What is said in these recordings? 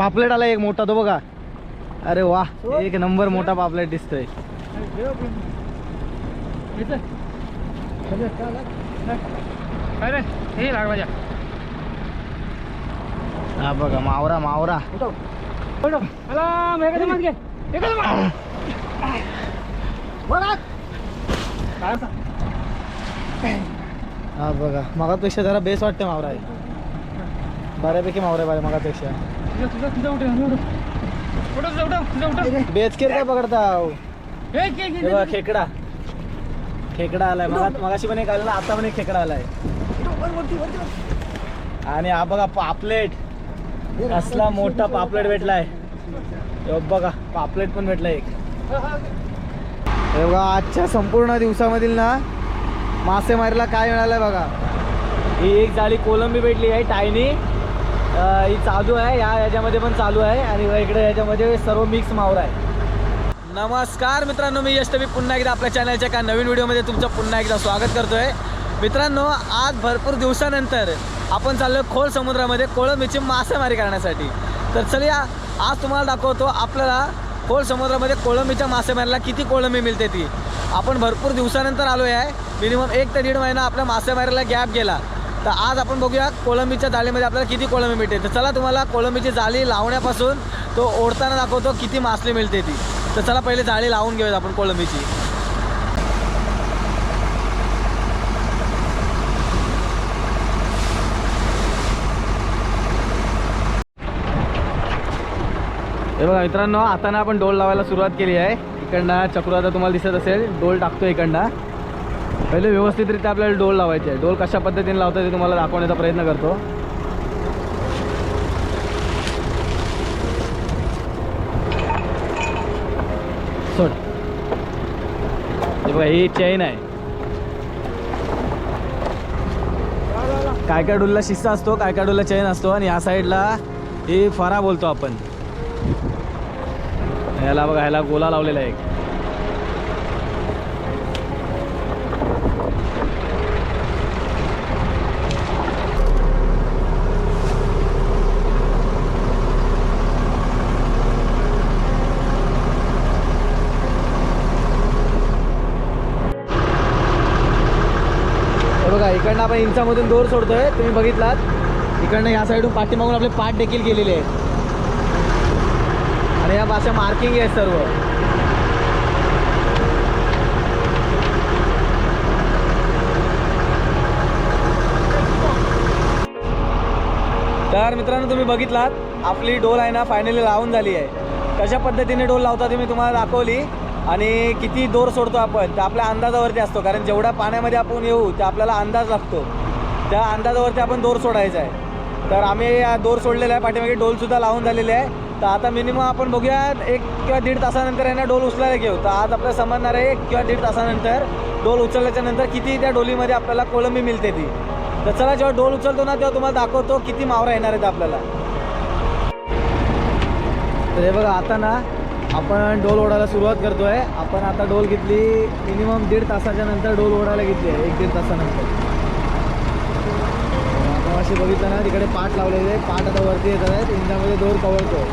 पापलेट आला एक मोठा तो बघा. अरे वा एक नंबर मोठा पापलेट दिसतोय. हे हा बघा मावरा मावरा. हा बघा मगापेक्षा जरा बेस वाटते मावरा आहे बऱ्यापैकी मावरा आहे मगापेक्षा. बेचकेर काय पकडता खेकडा. खेकडा आलाय. मगा मगाशी पण एक आलेला आता पण एक खेकडा आलाय. आणि हा बघा पापलेट. कसला मोठा पापलेट भेटलाय. बघा पापलेट पण भेटला एक. बघा आजच्या संपूर्ण दिवसामधील ना मासेमारीला काय मिळालंय बघा. ही एक झाली कोलंबी भेटली आहे टायनी. ही चालू आहे. या याच्यामध्ये पण चालू आहे. आणि इकडे याच्यामध्ये सर्व मिक्स मावर आहे. नमस्कार मित्रांनो मी यश पुन्हा एकदा आपल्या चॅनलच्या एका नवीन व्हिडिओमध्ये तुमचं पुन्हा एकदा स्वागत करतोय. मित्रांनो आज भरपूर दिवसानंतर आपण चाललो खोल समुद्रामध्ये कोळंबीची मासेमारी करण्यासाठी. तर चला आज तुम्हाला दाखवतो आपल्याला खोल समुद्रामध्ये कोळंबीच्या मासेमारीला किती कोळंबी मिळते ती. आपण भरपूर दिवसानंतर आलो आहे. मिनिमम एक ते दीड महिना आपल्या मासेमारीला गॅप गेला. तर आज आपण बघूया कोळंबीच्या जाळीमध्ये आपल्याला किती कोळंबी मिळते. तर चला तुम्हाला कोळंबीची जाळी लावण्यापासून तो ओढताना दाखवतो किती मासली मिळते ती. तर चला पहिले जाळी लावून घेऊयात आपण कोळंबीची. हे बघा मित्रांनो आता ना आपण डोल लावायला सुरुवात केली आहे. इकडनं चक्रू आता तुम्हाला दिसत असेल. डोल टाकतो इकडनं. पहिले व्यवस्थितरित्या आपल्याला डोल लावायचे आहे. डोल कशा पद्धतीने लावतो ते तुम्हाला दाखवण्याचा प्रयत्न करतो. सोड. हे बघा ही चैन आहे. काय काय डोलला शिस्सा असतो काय काय डोलला असतो आणि या साईडला ही फरा बोलतो आपण. ह्याला बघा ह्याला गोला लावलेला आहे एक हे बघा इकडनं आपण इंचामधून दोर सोडतोय. तुम्ही बघितलात. इकडनं या साईडून पाठीमागून आपले पाठ देखील गेलेले आहेत. आणि या भाषा मार्किंग आहे सर्व. तर मित्रांनो तुम्ही बघितलात आपली डोल आहे ना फायनली लावून झाली आहे. कशा पद्धतीने डोल लावता ती मी तुम्हाला दाखवली. आणि किती दोर सोडतो आपण तर आपल्या अंदाजावरती असतो. कारण जेवढ्या पाण्यामध्ये आपण येऊ ते आपल्याला अंदाज लागतो. त्या अंदाजावरती आपण दोर सोडायचा आहे. तर आम्ही या दोर सोडलेला आहे. पाठीमागे डोलसुद्धा लावून झालेले आहे. तर आता मिनिमम आपण बघूया एक किंवा दीड तासानंतर यांना डोल उचलायला घेऊ. तर आज आपल्याला समजणार आहे एक किंवा दीड तासानंतर डोल उचलल्याच्या नंतर किती त्या डोलीमध्ये आपल्याला कोळंबी मिळते ती. तर चला जेव्हा डोल उचलतो ना तेव्हा तुम्हाला दाखवतो किती मावरा येणार आहेत आपल्याला. तर हे बघा आता ना आपण डोल ओढायला सुरुवात करतोय. आपण आता डोल घेतली मिनिमम दीड तासाच्या नंतर डोल ओढायला घेतली आहे एक दीड तासानंतर. आपण अशी बघितलं ना तिकडे पाठ लावलेले पाठ आता वरती येत आहेत इंजामध्ये दोर कवळतो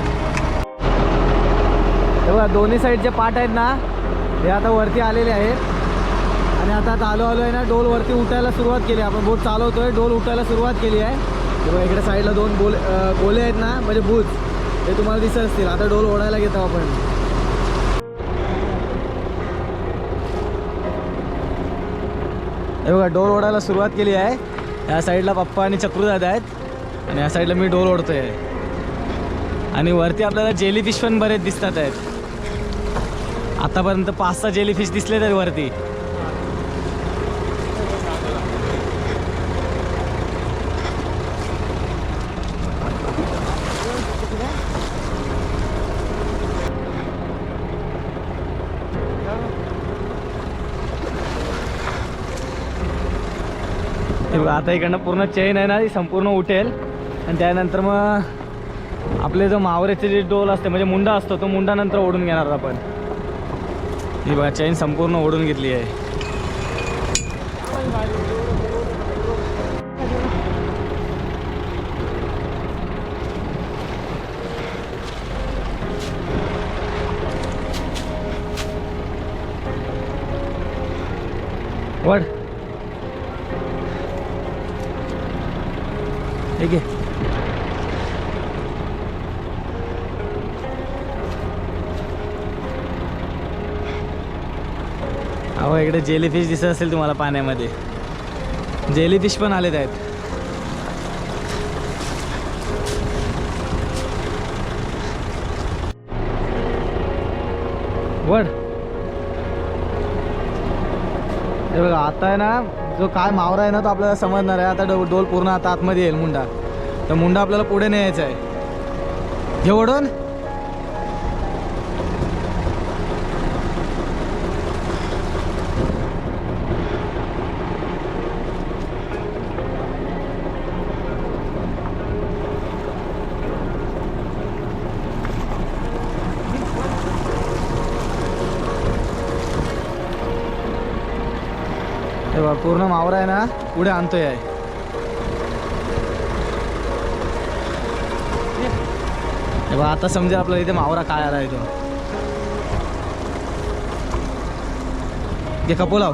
तेव्हा दोन्ही साईडचे पाठ आहेत ना हे आता वरती आलेले आहेत. आणि आता आता आलो आलो आहे ना डोल वरती उठायला सुरुवात केली आपण बोट चालवतोय डोल उठायला सुरुवात केली आहे. तेव्हा इकडे साईडला दोन बोले गोले आहेत ना म्हणजे बूज ते तुम्हाला दिसत असतील. आता डोल ओढायला घेतो आपण. हे बघा डोल ओढायला सुरुवात केली आहे. या साईडला पप्पा आणि चक्रू जात आहेत. आणि या साईडला मी डोल ओढतोय. आणि वरती आपल्याला जेली फिश पण बरेच दिसतात आहेत. आतापर्यंत पाच सहा जेली फिश दिसले आहेत वरती. आता इकडनं पूर्ण चेन आहे ना ती संपूर्ण उठेल. आणि त्यानंतर मग आपले जो मावऱ्याचे जे डोल असते म्हणजे मुंडा असतो तो मुंडा नंतर ओढून घेणार आपण. ही बघा चेन संपूर्ण ओढून घेतली आहे. ठीक आहे अहो इकडे जेलीफिश दिसत असेल तुम्हाला पाण्यामध्ये. जेलीफिश पण आलेत आहेत. वड. हे बघा आता आहे ना जो काय मावरा आहे ना तो आपल्याला समजणार आहे. आता डो डोल पूर्ण आता आतमध्ये येईल मुंडा. तर मुंडा आपल्याला पुढे न्यायचा आहे. जेवढून पुढे आणतोय आहे हे बघा आता समजा आपल्याला इथे मावरा काय आला आहे तो घे कपू लाव.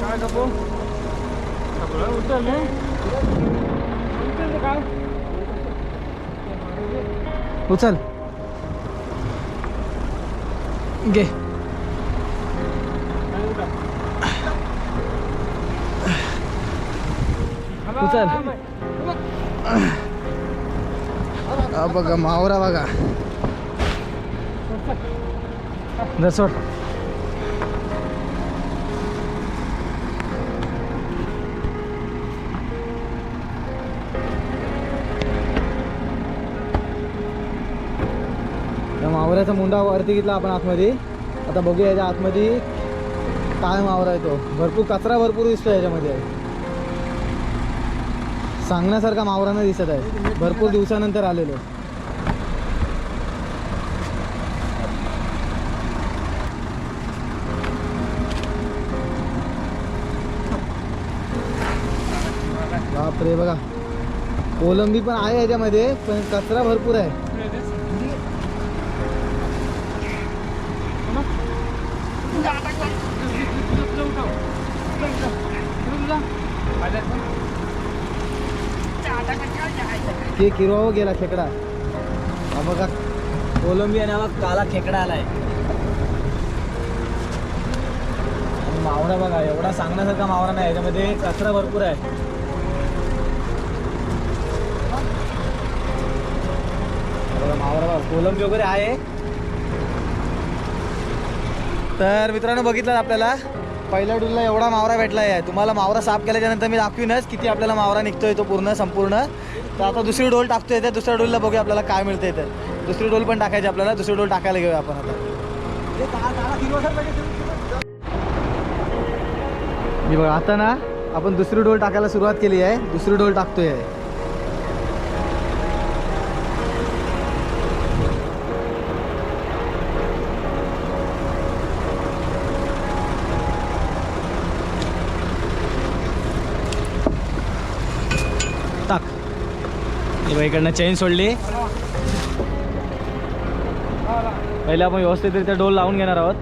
काय कपो? उचल. घे. उचल. बघा मावरा बघा. जर सोड. त्या मावऱ्याचा मुंडा वरती घेतला आपण आतमध्ये. आता बघूया याच्या आतमध्ये काय मावरा आहे तो. भरपूर कचरा भरपूर दिसतो याच्यामध्ये. सांगण्यासारखा मावरानं दिसत आहे. भरपूर दिवसानंतर आलेलो. बापरे बघा. कोलंबी पण आहे याच्यामध्ये पण कचरा भरपूर आहे. ते किरवा गेला खेकडा? हा बघा कोलंबी आणि हा काला खेकडा आलाय. आणि मावरा बघा एवढा सांगण्यासारखा मावरा नाही याच्यामध्ये कचरा भरपूर आहे. मावरा बघा कोलंबी वगैरे आहे. तर मित्रांनो बघितलं आपल्याला? पहिल्या डूलला एवढा मावरा भेटला आहे. तुम्हाला मावरा साफ केल्याच्यानंतर मी दाखवीनच किती आपल्याला मावरा निघतोय तो पूर्ण संपूर्ण. तर आता दुसरी डोल टाकतोय त्या दुसऱ्या डोलला बघूया आपल्याला काय मिळतंय तर दुसरी डोल पण टाकायची आपल्याला. दुसरी डोल टाकायला घेऊया आपण आता. मी बघा आता ना आपण दुसरी डोल टाकायला सुरुवात केली आहे. दुसरी डोल टाकतोय. इकडनं चेन सोडली. पहिले आपण व्यवस्थितरित्या डोल लावून घेणार आहोत.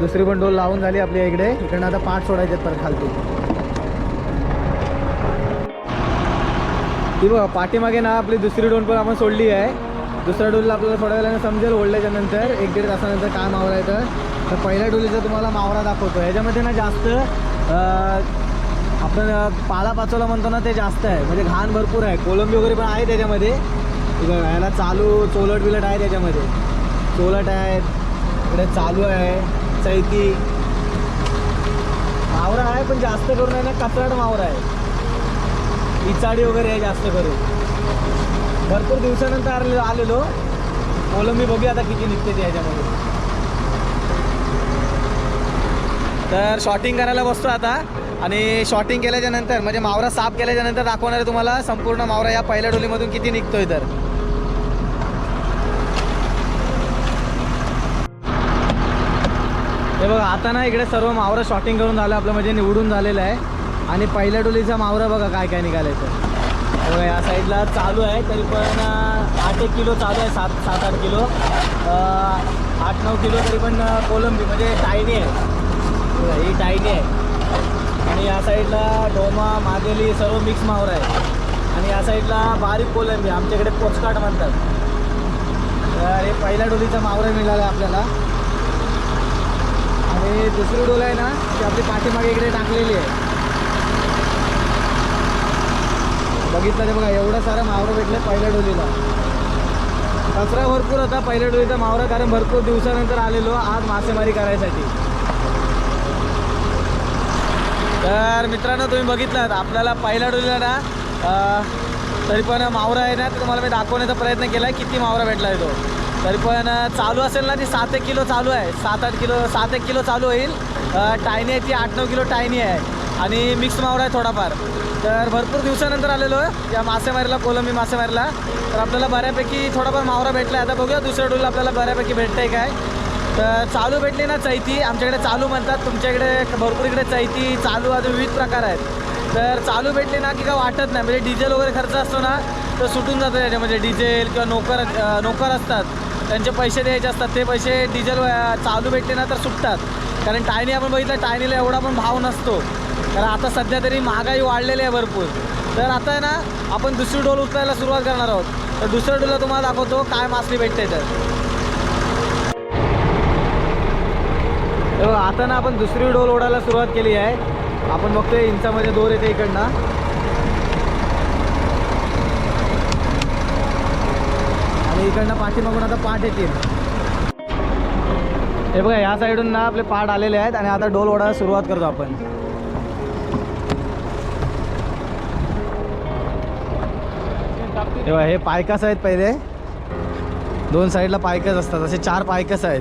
दुसरी पण डोल लावून झाली आपल्या इकडे. इकडनं आता पाठ सोडायचे आहेत परत खालती. ती बघा पाठीमागे ना आपली दुसरी डोल पण आपण सोडली आहे. दुसऱ्या डोलला आपल्याला थोड्या वेळाने समजेल ओढल्याच्या नंतर एक दीड तासानंतर काय मावरा येतं तर. पहिल्या डोलीचा तुम्हाला मावरा दाखवतो. याच्यामध्ये ना जास्त आपण पाला पाचोला म्हणतो ना ते जास्त आहे. म्हणजे घाण भरपूर आहे. कोलंबी वगैरे पण आहे त्याच्यामध्ये. ह्याला याला चालू चोलट बिलट आहे त्याच्यामध्ये. चोलट आहे. इकडे चालू आहे. चैती. मावरा आहे पण जास्त करून आहे ना कचराट मावरा आहे. इचाडी वगैरे आहे जास्त करून. भरपूर दिवसानंतर आलेलो आलेलो. कोलंबी बघूया आता किती निघते ते याच्यामध्ये तर शॉटिंग करायला बसतो आता. आणि शॉटिंग केल्याच्यानंतर म्हणजे मावरा साफ केल्याच्यानंतर दाखवणार आहे तुम्हाला संपूर्ण मावरा या पहिल्या डोलीमधून किती निघतोय तर. हे बघा आता ना इकडे सर्व मावरा शॉटिंग करून झालं आपलं म्हणजे निवडून झालेलं आहे. आणि पहिल्या डोलीचा मावरा बघा काय काय निघालायचं बघा या साईडला चालू आहे तरी पण आठ एक किलो चालू आहे सात सात आठ किलो. आठ नऊ किलो तरी पण कोलंबी म्हणजे टायनी आहे. ही टायनी आहे. आणि या साईडला डोमा मागेली सर्व मिक्स मावर आहे. आणि या साईडला बारीक कोलंबी आमच्याकडे पोचकाट म्हणतात. तर हे पहिल्या डोलीचा मावर मिळाला आहे आपल्याला. आणि दुसरी डोल आहे ना ती आपली पाठीमागे इकडे टाकलेली आहे. बघितलं ते बघा एवढं सारं मावरं भेटलं पहिल्या डोलीला. कचरा भरपूर होता पहिल्या डोलीचा मावरा कारण भरपूर दिवसानंतर आलेलो आज मासेमारी करायसाठी. तर मित्रांनो तुम्ही बघितलात आपल्याला पहिल्या डोलीला ना तरी पण मावरा आहे ना तर तुम्हाला मी दाखवण्याचा प्रयत्न केला आहे किती मावरा भेटला आहे तो. तरी पण चालू असेल ना ती सात एक किलो चालू आहे. सात आठ किलो सात एक किलो चालू होईल. टायनी आहे ती आठ नऊ किलो टायनी आहे. आणि मिक्स मावरा आहे थोडाफार. तर भरपूर दिवसानंतर आलेलो आहे. या मासेमारीला कोलंबी मासेमारीला. तर आपल्याला बऱ्यापैकी थोडाफार मावरा भेटला आहे आता बघूया दुसऱ्या डोलीला आपल्याला बऱ्यापैकी भेटतंय काय. तर चालू भेटली ना चैती. आमच्याकडे चालू म्हणतात. तुमच्याकडे भरपूर इकडे चैती चालू अजून विविध प्रकार आहेत. तर चालू भेटली ना की काय वाटत नाही. म्हणजे डिझेल वगैरे खर्च असतो ना तर सुटून जातं त्याच्यामध्ये. डिझेल किंवा नोकर नोकर असतात. त्यांचे पैसे द्यायचे असतात. ते पैसे डिझेल चालू भेटले ना तर सुटतात. कारण टायनी आपण बघितलं टायनीला एवढा पण भाव नसतो. कारण आता सध्या तरी महागाई वाढलेली आहे भरपूर. तर आता आहे ना आपण दुसरी डोल उचलायला सुरुवात करणार आहोत. तर दुसऱ्या डोलला तुम्हाला दाखवतो काय मासली भेटते तर. आता ना आपण दुसरी डोल ओढायला सुरुवात केली आहे. आपण बघतोय इंचामध्ये दोर येते इकडनं. आणि इकडनं पाठीमागून आता पाठ येतील. हे बघा या साईडून ना आपले पाठ आलेले आहेत आणि आता डोल ओढायला सुरुवात करतो आपण. तेव्हा हे पायकस आहेत पहिले. दोन साईडला पायकस असतात असे चार पायकस आहेत.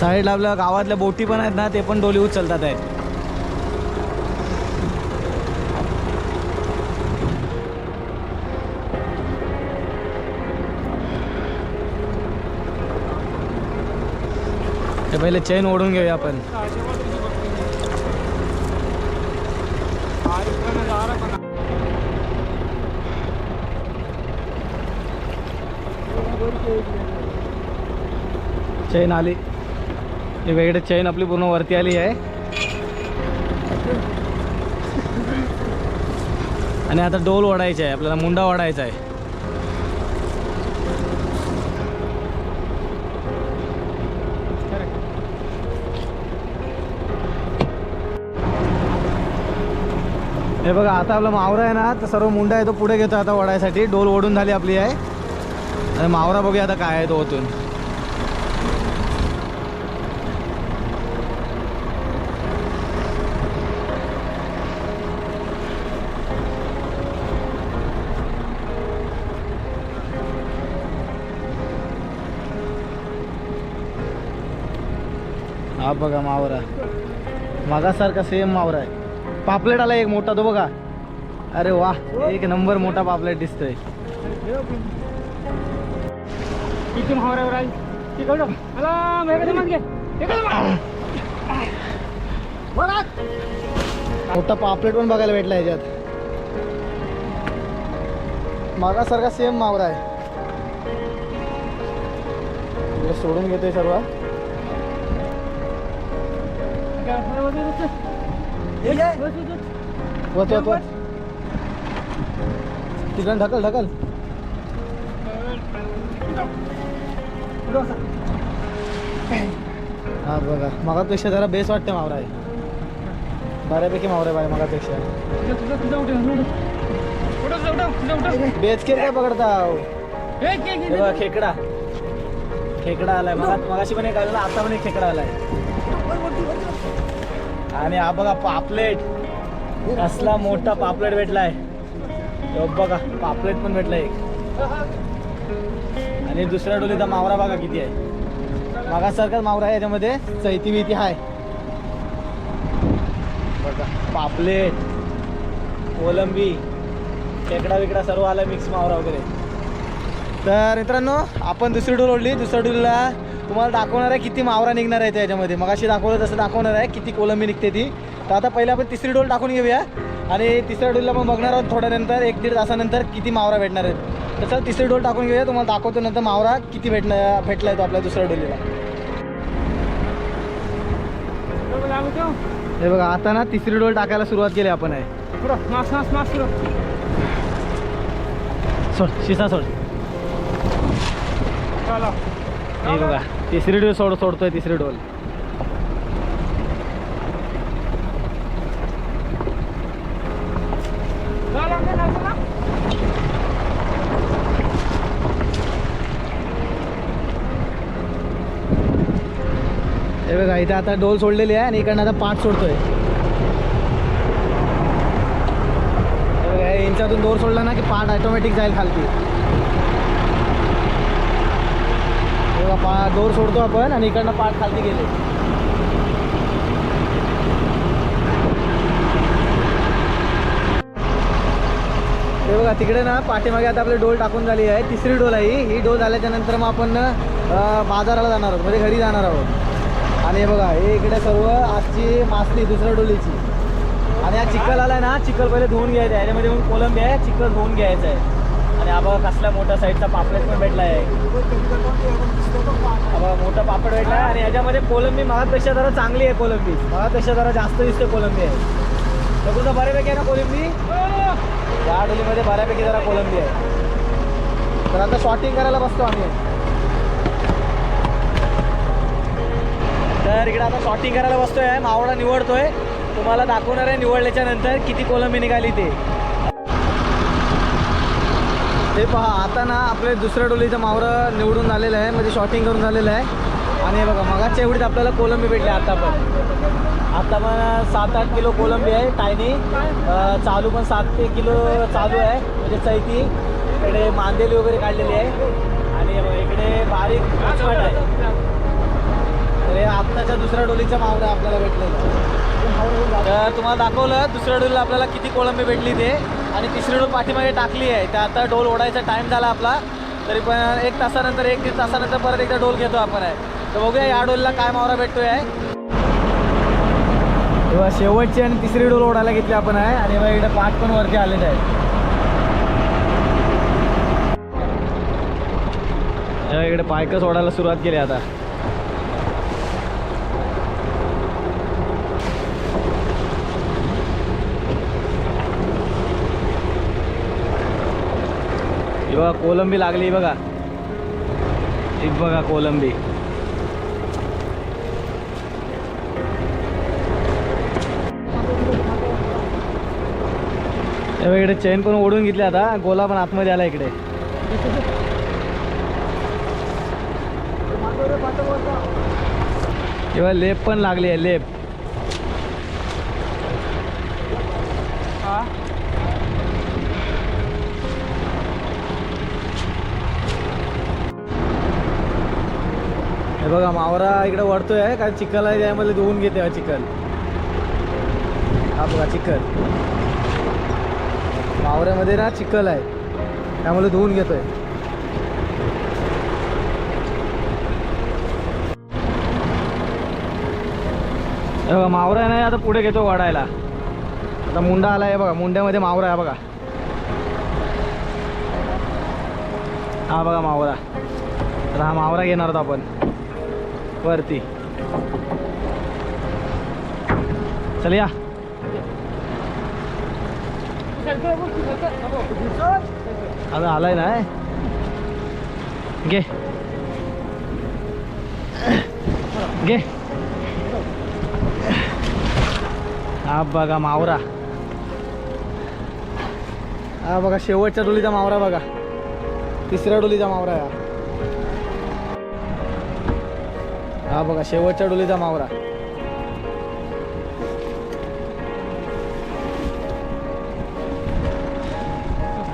साईडला आपल्या गावातल्या बोटी पण आहेत ना ते पण डोली उचलतात आहेत. ते पहिले चेन ओढून घेऊया आपण. चेन आली. हे वेगळे चेन आपली पूर्ण वरती आली आहे. आणि आता डोल ओढायचा आहे आपल्याला मुंडा ओढायचा आहे. हे बघा आता आपला मावरा आहे ना तर सर्व मुंडा आहे तो पुढे घेतो आता ओढायसाठी डोल ओढून झाली आपली आहे. आणि मावरा बघूया आता काय आहे तो ओतून. हा बघा मावरा. मागासारखा सेम मावरा आहे. पापलेट आला एक मोठा तो बघा. अरे वा एक नंबर मोठा पापलेट दिसतोय. मोठा पापलेट पण बघायला भेटला ह्याच्यात. मागासारखा सेम मावरा आहे. सोडून घेतोय सर्व. वत वत वत तिकडं ढकल ढकल। हा बघा। मगापेक्षा जरा बेस वाटते मावरा आहे बऱ्यापैकी मावरा बाय मगापेक्षा. बेच के काय पकडता खेकडा. खेकडा आलाय. मगा मगाशी पण एक आलेला आता पण एक खेकडा आलाय. आणि हा बघा पापलेट. कसला मोठा पापलेट भेटलाय. बघा पापलेट पण भेटला एक. आणि दुसऱ्या डोलीचा मावरा बघा किती आहे. मागासारखाच मावरा आहे याच्यामध्ये चैती बिती आहे बघा पापलेट कोलंबी खेकडा विकडा सर्व आला मिक्स मावरा वगैरे. तर मित्रांनो आपण दुसरी डोल ओढली. दुसऱ्या डोलीला तुम्हाला दाखवणार आहे किती मावरा निघणार आहे त्याच्यामध्ये. मग अशी दाखवलं तसं दाखवणार आहे किती कोलंबी निघते ती. तर आता पहिले आपण तिसरी डोल टाकून घेऊया. आणि तिसऱ्या डोलीला पण बघणार आहोत थोड्या नंतर एक दीड तासानंतर किती मावरा भेटणार आहेत. तसं तिसरी डोल टाकून घेऊया. तुम्हाला दाखवतो नंतर मावरा किती भेटणार भेटला आहे तो आपल्या दुसऱ्या डोलीला. हे बघा आता ना तिसरी डोल टाकायला सुरुवात केली आपण आहे. सोड शिसा सोड. चला. हे बघा तिसरी डोल सोड सोडतोय तिसरी डोल. हे बघा इथे आता डोल सोडलेली आहे आणि इकडनं आता पाठ सोडतोय. यांच्यातून दोर सोडला ना की पाठ ऑटोमॅटिक जाईल खालती. बघा पा दोर सोडतो आपण आणि इकडनं पाठ खालती गेले. हे बघा तिकडे ना पाठीमागे आता आपली डोल टाकून झाली आहे. तिसरी डोल आहे ही. डोल झाल्याच्यानंतर मग आपण बाजाराला जाणार आहोत. म्हणजे घरी जाणार आहोत. आणि हे बघा हे इकडे सर्व आजची मासली दुसऱ्या डोलीची. आणि हा चिखल आलाय ना चिखल पहिले धुवून घ्यायचा आहे. याच्यामध्ये कोलंबी आहे चिखल धुवून घ्यायचं आहे. आणि आबा कसल्या कसला मोठा साईडचा पापलेट पण भेटला आहे. आबा मोठा पापड भेटला आहे. आणि याच्यामध्ये कोलंबी मागापेक्षा जरा चांगली आहे कोलंबी. मागापेक्षा जरा जास्त दिसते कोलंबी आहे. तर तुझं बऱ्यापैकी आहे ना कोलंबी? या डोलीमध्ये बऱ्यापैकी जरा कोलंबी आहे. तर आता शॉटिंग करायला बसतो आम्ही. तर इकडे आता शॉटिंग करायला बसतोय. मावळा निवडतोय. तुम्हाला दाखवणार आहे निवडल्याच्या नंतर किती कोलंबी निघाली ते. ते पहा आता ना आपले दुसऱ्या डोलीचं मावरं निवडून झालेलं आहे म्हणजे शॉटिंग करून झालेलं आहे. आणि हे बघा मगाच्या एवढीच आपल्याला कोलंबी भेटली आता पण. आता पण सात आठ किलो कोलंबी आहे टायनी चालू पण सात ते किलो चालू आहे म्हणजे चैती. इकडे मांदेली वगैरे काढलेली आहे. आणि बघा, इकडे बारीक उचमट आहे. त्याच्या दुसऱ्या डोलीच्या मावऱ्या आपल्याला भेटलेल्या तर तुम्हाला दाखवलं दुसऱ्या डोलीला आपल्याला किती कोळंबी भेटली ते. आणि तिसरी डोल पाठीमागे टाकली आहे. तर आता डोल ओढायचा टाईम झाला आपला. तरी पण एक तासानंतर एक दीड तासानंतर परत एकदा डोल घेतो आपण आहे. तर बघूया या डोलला काय मावरा भेटतोय आहे. तेव्हा शेवटची आणि तिसरी डोल ओढायला घेतली आपण आहे. आणि इकडे पाठ पण वरती आलेले आहे. इकडे पायकच ओढायला सुरुवात केली आता. बघा कोलंबी लागली बघा. एक बघा कोलंबी. इकडे चेन पण ओढून घेतली आता. गोला पण आतमध्ये आला इकडे. किंवा लेप पण लागली आहे लेप. बघा मावरा इकडे वळतोय आहे कारण चिखल आहे त्यामध्ये धुवून घेते हा चिखल. हा बघा चिखल. मावऱ्यामध्ये ना चिखल आहे. त्यामुळे धुवून घेतोय. बघा मावरा आहे आता पुढे घेतो वाढायला. आता मुंडा आला आहे बघा मुंड्यामध्ये मावरा आहे बघा. हा बघा मावरा. तर हा मावरा घेणार होता आपण. वरती. चल या. अजून आता आलाय ना घे. घे. हा बघा मावरा. हा बघा शेवटच्या डोलीचा मावरा बघा. तिसऱ्या डोलीचा मावरा या हा. बघा शेवटच्या डोलीचा मावरा.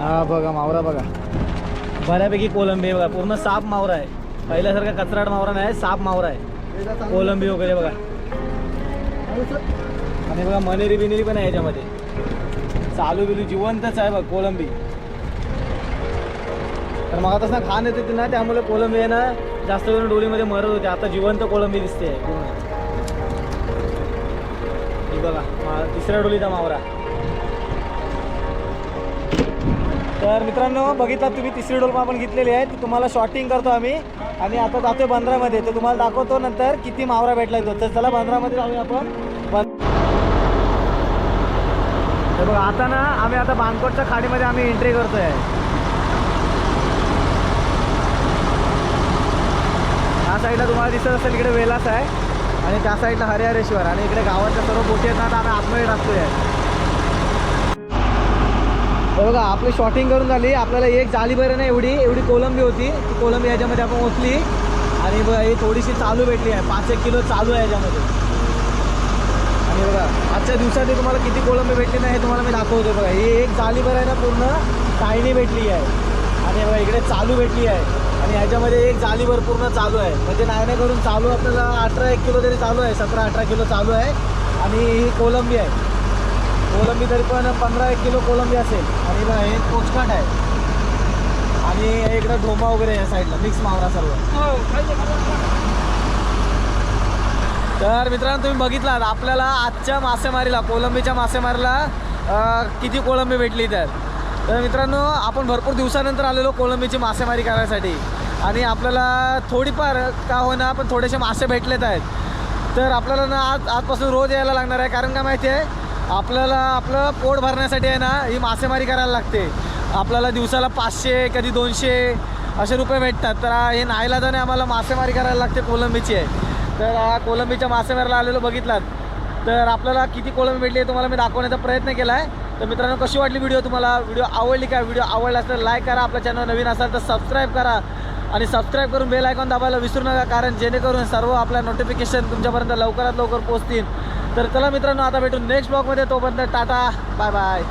हा बघा मावरा बघा. बऱ्यापैकी कोलंबी आहे बघा पूर्ण साप मावरा आहे. पहिल्यासारखा कचराट मावरा नाही साप मावरा आहे. कोलंबी वगैरे बघा. आणि बघा मनेरी बिनेरी पण आहे याच्यामध्ये. चालू बिलू जिवंतच आहे बघ कोलंबी. तर मग आता खाण येते ना त्यामुळे कोलंबी आहे ना जास्त करून डोलीमध्ये मरत होते. आता जिवंत कोळंबी दिसते पूर्ण बघा मा- तिसऱ्या डोलीचा मावरा. तर मित्रांनो बघितला तुम्ही तिसरी डोल आपण घेतलेली आहे. ती तुम्हाला शॉर्टिंग करतो आम्ही. आणि आता जातोय बंदरामध्ये. तर तुम्हाला दाखवतो नंतर किती मावरा भेटला तो. तर चला बंदरामध्ये जाऊया आपण. बंद बघा आता ना आम्ही आता बांधकोटच्या खाडीमध्ये आम्ही एंट्री करतोय. ह्या साईडला तुम्हाला दिसत असेल इकडे वेलास आहे. आणि त्या साईडला हरिहरेश्वर. आणि इकडे गावाच्या सर्व बोटी आहेत ना आम्ही आतमध्ये टाकतोय बघा आपली शॉटिंग करून झाली. आपल्याला एक जाली बरं नाही एवढी. एवढी कोलंबी होती. ती कोलंबी याच्यामध्ये आपण ओतली. आणि बघा ही थोडीशी चालू भेटली आहे. पाच एक किलो चालू आहे याच्यामध्ये. आणि बघा आजच्या दिवसात तुम्हाला किती कोलंबी भेटली नाही हे तुम्हाला मी दाखवतो बघा ही एक जाली बरं आहे ना पूर्ण. टायनी भेटली आहे. आणि बघा इकडे चालू भेटली आहे. आणि ह्याच्यामध्ये एक जाळीभर पूर्ण चालू आहे. म्हणजे नाही नाही करून चालू आपल्याला अठरा एक किलो तरी चालू आहे सतरा अठरा किलो चालू आहे. आणि ही कोलंबी आहे. कोलंबी तरी पण पंधरा एक किलो कोलंबी असेल. आणि बघा हे कोचकाट आहे. आणि इकडे ढोमा वगैरे या साईडला मिक्स मावरा सर्व. हो. तर मित्रांनो तुम्ही बघितलात आपल्याला आजच्या मासेमारीला कोलंबीच्या मासेमारीला किती कोलंबी भेटली तर? तर मित्रांनो आपण भरपूर दिवसानंतर आलेलो कोळंबीची मासेमारी करायसाठी. आणि आपल्याला थोडीफार का होईना पण थोडेसे मासे भेटलेत आहेत. तर आपल्याला ना आज आजपासून रोज यायला लागणार आहे. कारण का माहिती आहे आपल्याला आपलं पोट भरण्यासाठी आहे ना ही मासेमारी करायला लागते. आपल्याला दिवसाला पाचशे कधी दोनशे असे रुपये भेटतात. तर हे नाईलाजाने आम्हाला मासेमारी करायला लागते कोलंबीची आहे. तर कोलंबीच्या मासेमारीला आलेलो बघितलात. तर आपल्याला किती कोलंबी भेटली आहे तुम्हाला मी दाखवण्याचा प्रयत्न केला आहे तर मित्रांनो कशी वाटली व्हिडिओ तुम्हाला? व्हिडिओ आवडली का? व्हिडिओ आवडला असेल लाईक करा. आपला चॅनल नवीन असाल तर सबस्क्राईब करा. आणि सबस्क्राईब करून बेल आयकॉन दाबायला विसरू नका कारण जेणेकरून सर्व आपल्या नोटिफिकेशन तुमच्यापर्यंत लवकरात लवकर पोहोचतील. तर चला मित्रांनो आता भेटून नेक्स्ट ब्लॉगमध्ये तोपर्यंत टाटा. Bye bye